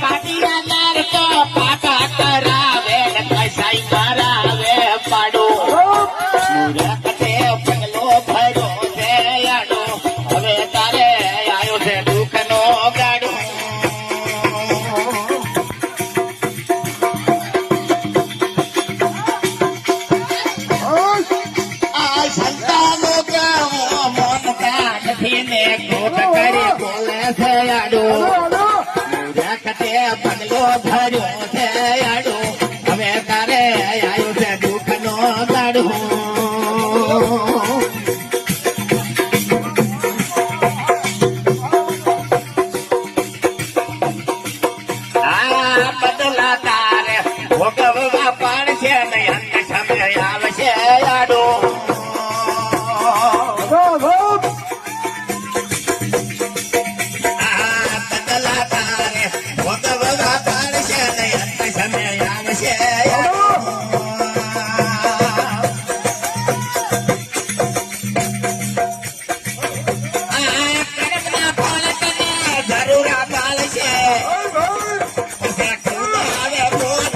પાટિયા તો પાટા કરાવે પૈસા થયાડો. ભર્યો થયાડો. હવે તારે આવ્યું છે દુઃખ નો દાડું ભોગવ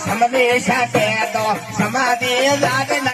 સમાધિ સાથે તો સમાધિ લાગે